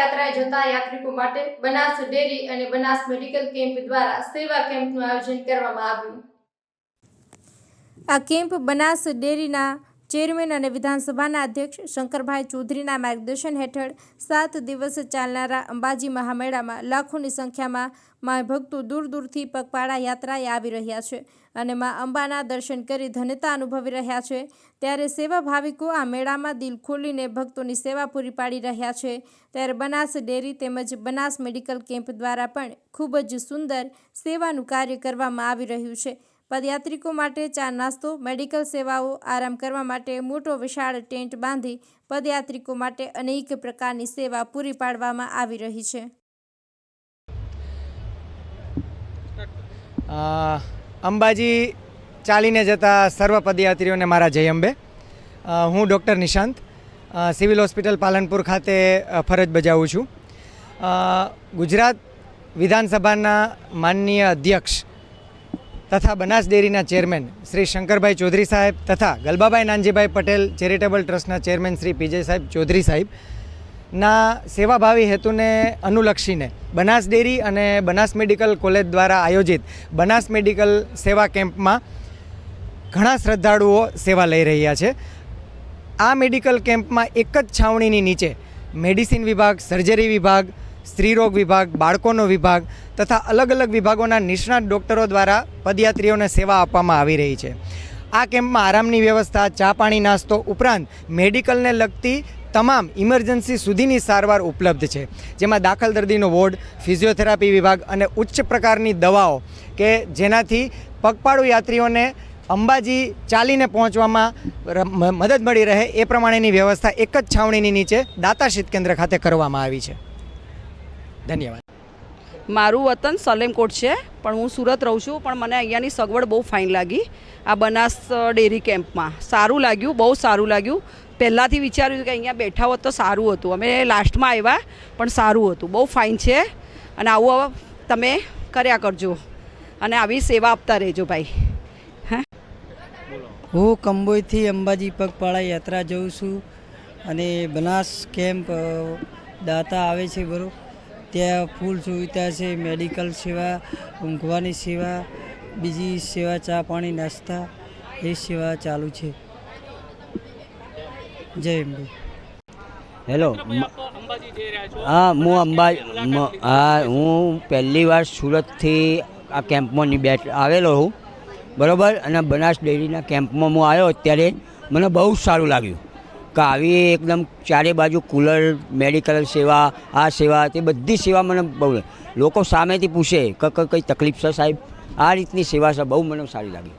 યાત્રાએ જતા યાત્રિકો માટે બનાસ ડેરી અને બનાસ મેડિકલ કેમ્પ દ્વારા સેવા કેમ્પનું આયોજન કરવામાં આવ્યું. આ કેમ્પ બનાસ ડેરીના ચેરમેન અને વિધાનસભાના અધ્યક્ષ શંકરભાઈ ચૌધરીના માર્ગદર્શન હેઠળ સાત દિવસ ચાલનારા અંબાજી મહામેળામાં લાખોની સંખ્યામાં માય ભક્તો દૂર દૂરથી પગપાળા યાત્રાએ આવી રહ્યા છે અને મા અંબાના દર્શન કરી ધન્યતા અનુભવી રહ્યા છે. ત્યારે સેવા ભાવિકો આ મેળામાં દિલ ખોલીને ભક્તોની સેવા પૂરી પાડી રહ્યા છે. ત્યારે બનાસ ડેરી તેમજ બનાસ મેડિકલ કેમ્પ દ્વારા પણ ખૂબ જ સુંદર સેવાનું કાર્ય કરવામાં આવી રહ્યું છે. પદયાત્રિકો માટે ચા નાસ્તો, મેડિકલ સેવાઓ, આરામ કરવા માટે મોટો વિશાળ ટેન્ટ બાંધી પદયાત્રિકો માટે અનેક પ્રકારની સેવા પૂરી પાડવામાં આવી રહી છે. અંબાજી ચાલીને જતા સર્વ પદયાત્રીઓને મારા જય અંબે. હું doctor Nishant civil hospital Palanpur ખાતે ફરજ બજાવું છું. ગુજરાત વિધાનસભાના માનનીય અધ્યક્ષ તથા બનાસ ડેરીના ચેરમેન શ્રી શંકરભાઈ ચૌધરી સાહેબ તથા ગલબાભાઈ નાનજીભાઈ પટેલ ચેરિટેબલ ટ્રસ્ટના ચેરમેન શ્રી પીજે સાહેબ ચૌધરી સાહેબના સેવાભાવી હેતુને અનુલક્ષીને બનાસ ડેરી અને બનાસ મેડિકલ કોલેજ દ્વારા આયોજિત બનાસ મેડિકલ સેવા કેમ્પમાં ઘણા શ્રદ્ધાળુઓ સેવા લઈ રહ્યા છે. આ મેડિકલ કેમ્પમાં એક જ છાવણીની નીચે મેડિસિન વિભાગ, સર્જરી વિભાગ સ્ત્રીરોગ વિભાગ, બાળકોનો વિભાગ તથા અલગ અલગ વિભાગોના નિષ્ણાત ડૉક્ટરો દ્વારા પદયાત્રીઓને સેવા આપવામાં આવી રહી છે. આ કેમ્પમાં આરામની વ્યવસ્થા, ચા પાણી નાસ્તો ઉપરાંત મેડિકલને લગતી તમામ ઇમરજન્સી સુધીની સારવાર ઉપલબ્ધ છે. જેમાં દાખલ દર્દીનો વોર્ડ, ફિઝિયોથેરાપી વિભાગ અને ઉચ્ચ પ્રકારની દવાઓ કે જેનાથી પગપાળુ યાત્રીઓને અંબાજી ચાલીને પહોંચવામાં મદદ મળી રહે એ પ્રમાણેની વ્યવસ્થા એક જ છાવણીની નીચે દાતા શીત કેન્દ્ર ખાતે કરવામાં આવી છે. ધન્યવાદ. મારું વતન સલેમકોટ છે પણ હું સુરત રહું છું પણ મને અહીંયાની સગવડ બહુ ફાઇન લાગી. આ બનાસ ડેરી કેમ્પમાં. સારું લાગ્યું બહુ સારું લાગ્યું. પહેલાંથી વિચાર્યું કે અહીંયા બેઠા હોત તો સારું હતું. અમે લાસ્ટમાં આવ્યા પણ સારું હતું. બહુ ફાઇન છે. અને આવું તમે કર્યા કરજો. અને આવી સેવા આપતા રહેજો ભાઈ. હું? કંબોઈથી અંબાજી પગપાળા યાત્રા જઉં છું. અને બનાસ કેમ્પ દાતા આવે છે બરાબર. ત્યાં ફૂલ સુવિધા છે મેડિકલ સેવા ઊંઘવાની સેવા બીજી સેવા ચા પાણી નાસ્તા એ સેવા ચાલુ છે. જય અંબે. હેલો હા હું અંબાજી હા હું પહેલી વાર સુરતથી આ કેમ્પમાં ની બેઠ આવેલો હું. બરાબર? અને બનાસ ડેરીના કેમ્પમાં હું આવ્યો ત્યારે મને બહુ સારું લાગ્યું. કે આવી એકદમ ચારે બાજુ કુલર મેડિકલ સેવા, આ સેવા, તે બધી સેવા મને બહુ લોકો સામેથી પૂછે, કે કે, કઈ તકલીફ છે સાહેબ? આ રીતની સેવા છે, બહુ મને સારી લાગી.